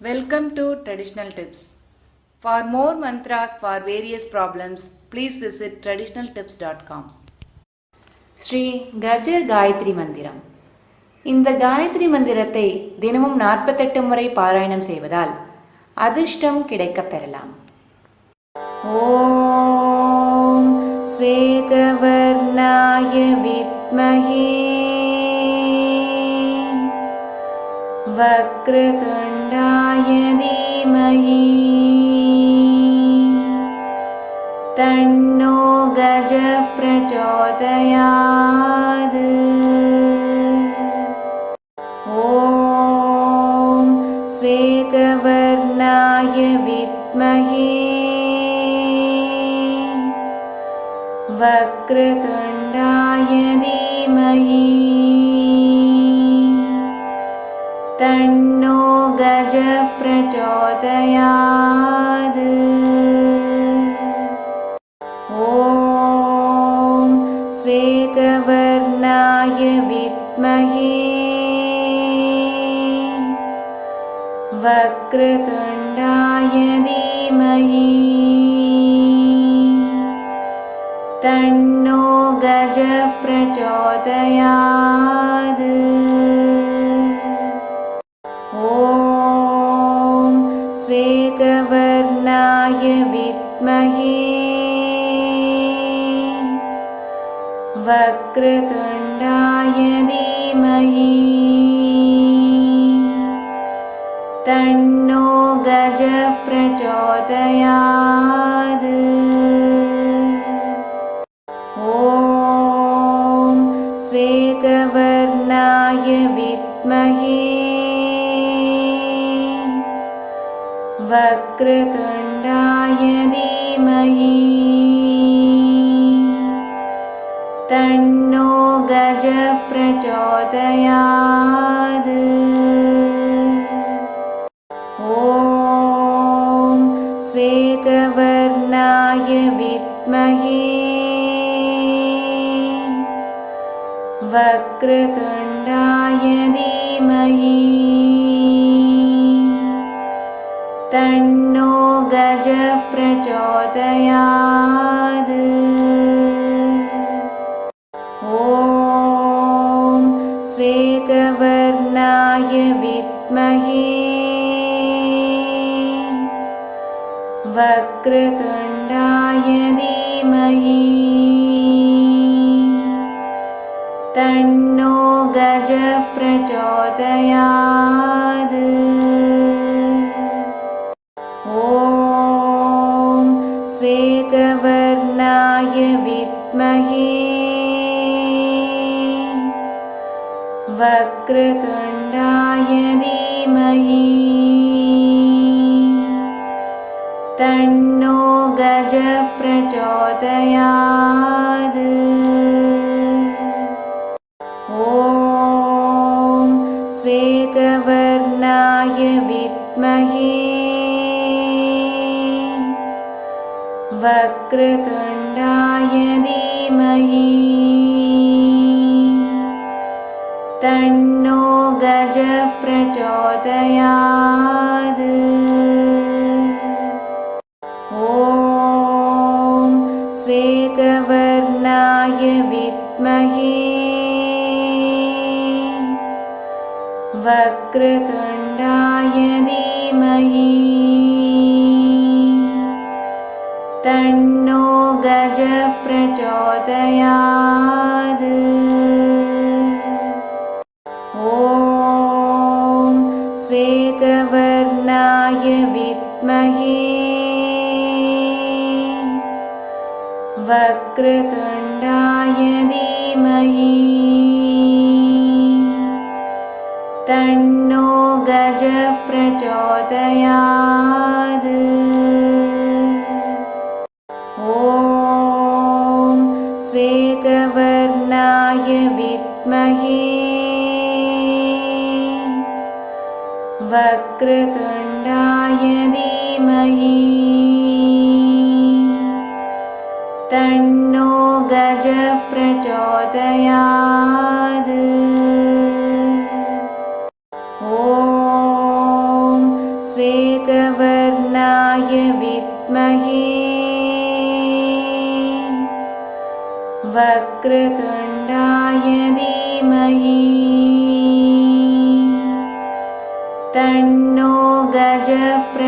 Welcome to Traditional Tips. For more mantras for various problems, please visit traditionaltips.com. Sri Gaja Gayatri மந்திரம் இந்த காயத்ரி மந்திரத்தை தினமும் நாற்பத்தெட்டு முறை பாராயணம் செய்வதால் அதிர்ஷ்டம் கிடைக்கப் பெறலாம் ஓம் ஸ்வேதவர்ணாய வித்மஹே वक्रतुण्डाय धीमहि तन्नो गज प्रचोदयात्। ॐ श्वेतवर्णाय विद्महे। वक्रतुण्डाय धीमहि प्रचोदयात्। ॐ श्वेतवर्णाय विद्महे। वक्रतुण्डाय धीमहि। तन्नो गज वक्रतुण्डाय धीमहि। तन्नो गज प्रचोदयात्। ॐ श्वेतवर्णाय विद्महे धीमहि तन्नो गज प्रचोदयात् ॐ श्वेतवर्णाय विद्महे। वक्रतुण्डाय धीमहि तन्नो गज प्रचोदयात्। ॐ श्वेतवर्णाय विद्महे। वक्रतुण्डाय धीमहि। तन्नो गज श्वेतवर्णाय विद्महे। वक्रतुण्डाय धीमहि। तन्नो गज प्रचोदयात् ॐ श्वेतवर्णाय विद्महे वक्रतुण्डाय धीमहि। तन्नो गज प्रचोदयात् ॐ श्वेतवर्णाय विद्महे। वक्रतुण्डाय धीमहि तन्नो गज प्रचोदयात्। ॐ श्वेतवर्णाय विद्महे। वक्रतुण्डाय धीमहि। तन्नो गज प्रचोदयात् वक्रतुण्डाय धीमहि। तन्नो गज प्रचोदयात् ॐ श्वेतवर्णाय विद्महे। वक्रतुण्डाय धीमहि तन्नो गजप्रचोदयात्